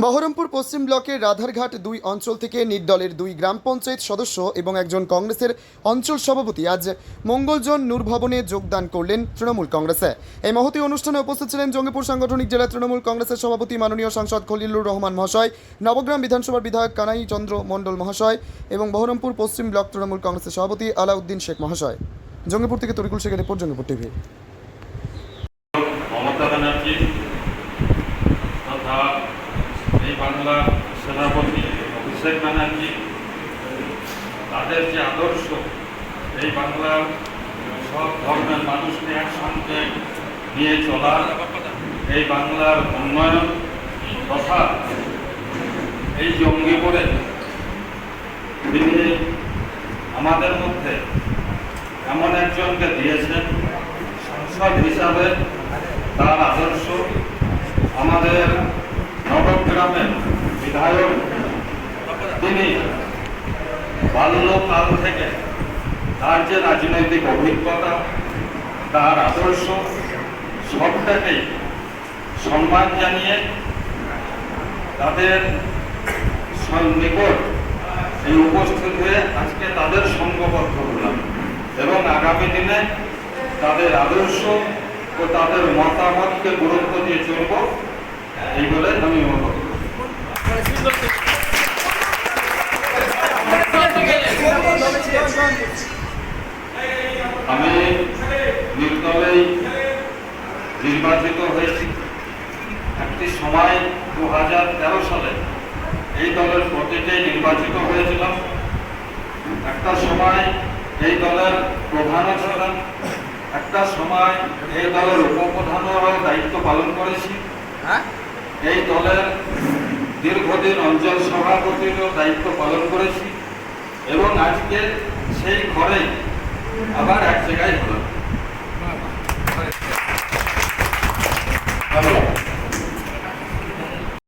বহরমপুর পশ্চিম ব্লকের রাধারঘাট দুই অঞ্চল থেকে নির্দলের দুই গ্রাম পঞ্চায়েত সদস্য এবং একজন কংগ্রেসের অঞ্চল সভাপতি আজ মঙ্গলজন নূরভবনে যোগদান করলেন তৃণমূল কংগ্রেসে। এই মহতী অনুষ্ঠানে উপস্থিত ছিলেন জঙ্গিপুর সাংগঠনিক জেলা তৃণমূল কংগ্রেসের সভাপতি মাননীয় সাংসদ খলিলুর রহমান মহাশয়, নবগ্রাম বিধানসভার বিধায়ক কানাই চন্দ্র মণ্ডল মহাশয় এবং বহরমপুর পশ্চিম ব্লক তৃণমূল কংগ্রেসের সভাপতি আলাউদ্দিন শেখ মহাশয়। জঙ্গিপুর থেকে তরিকুল শেখের রিপোর্ট, জঙ্গিপুর টিভি। মমতা ব্যানার্জি, তথা এই বাংলার সেনাপতি অভিষেক ব্যানার্জি, তাদের যে আদর্শ, এই বাংলার সব ধর্মের মানুষকে একসঙ্গে নিয়ে চলা এই বাংলার উন্নয়ন তথা এই জঙ্গি করে তিনি আমাদের মধ্যে এমন একজনকে দিয়েছেন। সংসদ হিসাবে তার আদর্শ আমাদের নবগ্রামের বিধায়ক, তিনি বাল্যকাল থেকে তার যে রাজনৈতিক অভিজ্ঞতা, তার আদর্শ, সবটাকেই সম্মান জানিয়ে তাদের নিকট এই উপস্থিত হয়ে আজকে তাদের সঙ্গবদ্ধ হলাম এবং আগামী দিনে তাদের আদর্শ ও তাদের মতামতকে গুরুত্ব দিয়ে চলব এই বলে আমি মনে করি আমি নির্দলেই নির্বাচিত হয়েছি। একটি সময় দু হাজার তেরো সালে এই দলের প্রতিটাই নির্বাচিত হয়েছিলাম। একটা সময় এই দলের প্রধানও ছিলাম একটা সময় এই দলের উপপ্রধানেরও দায়িত্ব পালন করেছি। এই দলের দীর্ঘদিন অঞ্চল সভাপতিরও দায়িত্ব পালন করেছি। এবং আজকে সেই ঘরেই আবার এক জায়গায় ধন্যবাদ।